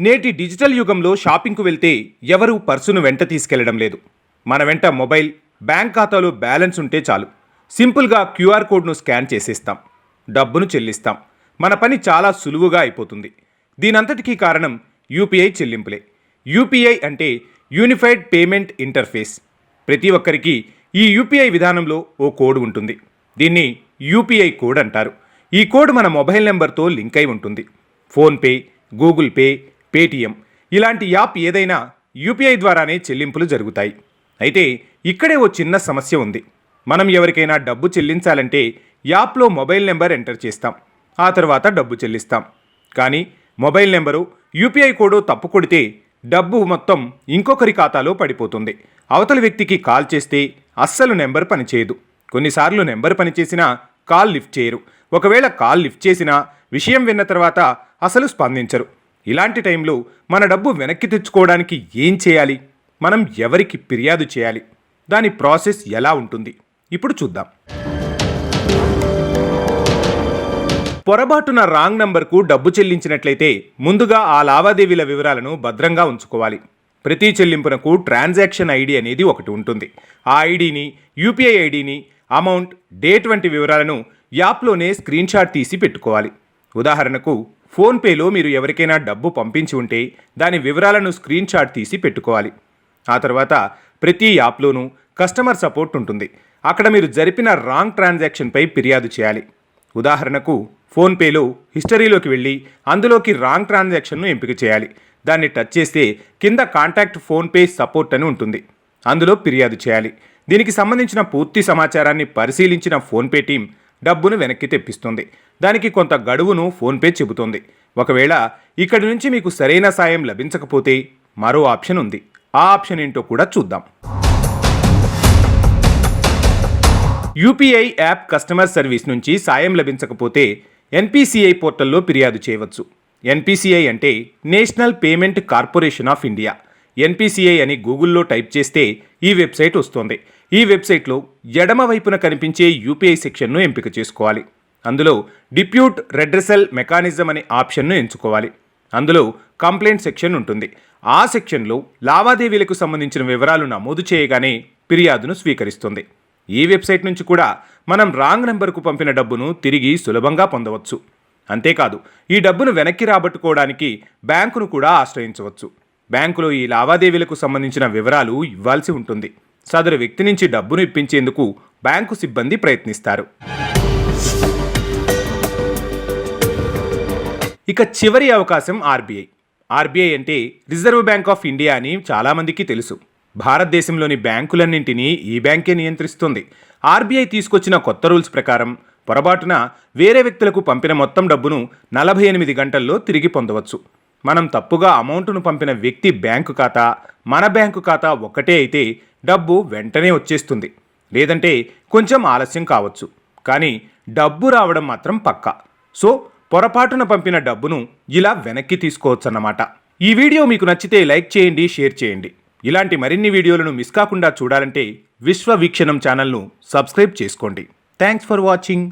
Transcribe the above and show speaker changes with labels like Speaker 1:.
Speaker 1: నేటి డిజిటల్ యుగంలో షాపింగ్కు వెళ్తే ఎవరు పర్సును వెంట తీసుకెళ్ళడం లేదు. మన వెంట మొబైల్ బ్యాంక్ ఖాతాలో బ్యాలెన్స్ ఉంటే చాలు. సింపుల్గా క్యూఆర్ కోడ్ను స్కాన్ చేసేస్తాం. డబ్బును చెల్లిస్తాం. మన పని చాలా సులువుగా అయిపోతుంది. దీనంతటికీ కారణం యూపీఐ చెల్లింపులే. యూపీఐ అంటే యూనిఫైడ్ పేమెంట్ ఇంటర్ఫేస్. ప్రతి ఒక్కరికి ఈ యూపీఐ విధానంలో ఓ కోడ్ ఉంటుంది. దీన్ని యూపీఐ కోడ్ అంటారు. ఈ కోడ్ మన మొబైల్ నెంబర్తో లింక్ అయి ఉంటుంది. PhonePe Google Pay Paytm. ఇలాంటి యాప్ ఏదైనా యూపీఐ ద్వారానే చెల్లింపులు జరుగుతాయి. అయితే ఇక్కడే ఓ చిన్న సమస్య ఉంది. మనం ఎవరికైనా డబ్బు చెల్లించాలంటే యాప్లో మొబైల్ నెంబర్ ఎంటర్ చేస్తాం. ఆ తర్వాత డబ్బు చెల్లిస్తాం. కానీ మొబైల్ నెంబరు యూపీఐ కోడ్ తప్పు కొడితే డబ్బు మొత్తం ఇంకొకరి ఖాతాలో పడిపోతుంది. అవతలి వ్యక్తికి కాల్ చేస్తే అస్సలు నెంబర్ పనిచేయదు. కొన్నిసార్లు నెంబర్ పనిచేసినా కాల్ లిఫ్ట్ చేయరు. ఒకవేళ కాల్ లిఫ్ట్ చేసినా విషయం విన్న తర్వాత అసలు స్పందించరు. ఇలాంటి టైంలో మన డబ్బు వెనక్కి తెచ్చుకోవడానికి ఏం చేయాలి? మనం ఎవరికి ఫిర్యాదు చేయాలి? దాని ప్రాసెస్ ఎలా ఉంటుంది? ఇప్పుడు చూద్దాం. పొరపాటున రాంగ్ నంబర్కు డబ్బు చెల్లించినట్లయితే ముందుగా ఆ లావాదేవీల వివరాలను భద్రంగా ఉంచుకోవాలి. ప్రతి చెల్లింపునకు ట్రాన్సాక్షన్ ఐడి అనేది ఒకటి ఉంటుంది. ఆ ఐడిని యూపీఐ ఐడిని అమౌంట్ డేట్ వంటి వివరాలను యాప్లోనే స్క్రీన్షాట్ తీసి పెట్టుకోవాలి. ఉదాహరణకు ఫోన్పేలో మీరు ఎవరికైనా డబ్బు పంపించి ఉంటే దాని వివరాలను స్క్రీన్ షాట్ తీసి పెట్టుకోవాలి. ఆ తర్వాత ప్రతి యాప్లోనూ కస్టమర్ సపోర్ట్ ఉంటుంది. అక్కడ మీరు జరిపిన రాంగ్ ట్రాన్సాక్షన్పై ఫిర్యాదు చేయాలి. ఉదాహరణకు ఫోన్పేలో హిస్టరీలోకి వెళ్ళి అందులోకి రాంగ్ ట్రాన్సాక్షన్ను ఎంపిక చేయాలి. దాన్ని టచ్ చేస్తే కింద కాంటాక్ట్ ఫోన్పే సపోర్ట్ అని ఉంటుంది. అందులో ఫిర్యాదు చేయాలి. దీనికి సంబంధించిన పూర్తి సమాచారాన్ని పరిశీలించిన ఫోన్పే టీం డబ్బును వెనక్కి తెప్పిస్తుంది. దానికి కొంత గడువును ఫోన్పే చెబుతోంది. ఒకవేళ ఇక్కడి నుంచి మీకు సరైన సాయం లభించకపోతే మరో ఆప్షన్ ఉంది. ఆ ఆప్షన్ ఏంటో కూడా చూద్దాం. యూపీఐ యాప్ కస్టమర్ సర్వీస్ నుంచి సాయం లభించకపోతే ఎన్పిసిఐ పోర్టల్లో ఫిర్యాదు చేయవచ్చు. ఎన్పిసిఐ అంటే National Payment Corporation of India. NPCI అని గూగుల్లో టైప్ చేస్తే ఈ వెబ్సైట్ వస్తుంది. ఈ వెబ్సైట్లో ఎడమ వైపున కనిపించే యూపీఐ సెక్షన్ను ఎంపిక చేసుకోవాలి. అందులో డిప్యూట్ రెడ్రెసల్ మెకానిజం అనే ఆప్షన్ను ఎంచుకోవాలి. అందులో కంప్లైంట్ సెక్షన్ ఉంటుంది. ఆ సెక్షన్లో లావాదేవీలకు సంబంధించిన వివరాలు నమోదు చేయగానే ఫిర్యాదును స్వీకరిస్తుంది. ఈ వెబ్సైట్ నుంచి కూడా మనం రాంగ్ నెంబర్కు పంపిన డబ్బును తిరిగి సులభంగా పొందవచ్చు. అంతేకాదు ఈ డబ్బును వెనక్కి రాబట్టుకోవడానికి బ్యాంకును కూడా ఆశ్రయించవచ్చు. బ్యాంకులో ఈ లావాదేవీలకు సంబంధించిన వివరాలు ఇవ్వాల్సి ఉంటుంది. సదరు వ్యక్తి నుంచి డబ్బును ఇప్పించేందుకు బ్యాంకు సిబ్బంది ప్రయత్నిస్తారు. ఇక చివరి అవకాశం ఆర్బీఐ. ఆర్బీఐ అంటే రిజర్వ్ బ్యాంక్ ఆఫ్ ఇండియా అని చాలామందికి తెలుసు. భారతదేశంలోని బ్యాంకులన్నింటినీ ఈ బ్యాంకే నియంత్రిస్తుంది. ఆర్బీఐ తీసుకొచ్చిన కొత్త రూల్స్ ప్రకారం పొరపాటున వేరే వ్యక్తులకు పంపిన మొత్తం డబ్బును నలభై ఎనిమిది గంటల్లో తిరిగి పొందవచ్చు. మనం తప్పుగా అమౌంట్ను పంపిన వ్యక్తి బ్యాంకు ఖాతా మన బ్యాంకు ఖాతా ఒక్కటే అయితే డబ్బు వెంటనే వచ్చేస్తుంది. లేదంటే కొంచెం ఆలస్యం కావచ్చు. కానీ డబ్బు రావడం మాత్రం పక్కా. సో పొరపాటున పంపిన డబ్బును ఇలా వెనక్కి తీసుకోవచ్చన్నమాట. ఈ వీడియో మీకు నచ్చితే లైక్ చేయండి షేర్ చేయండి. ఇలాంటి మరిన్ని వీడియోలను మిస్ కాకుండా చూడాలంటే విశ్వ వీక్షణం ఛానల్ను సబ్స్క్రైబ్ చేసుకోండి. Thanks for watching.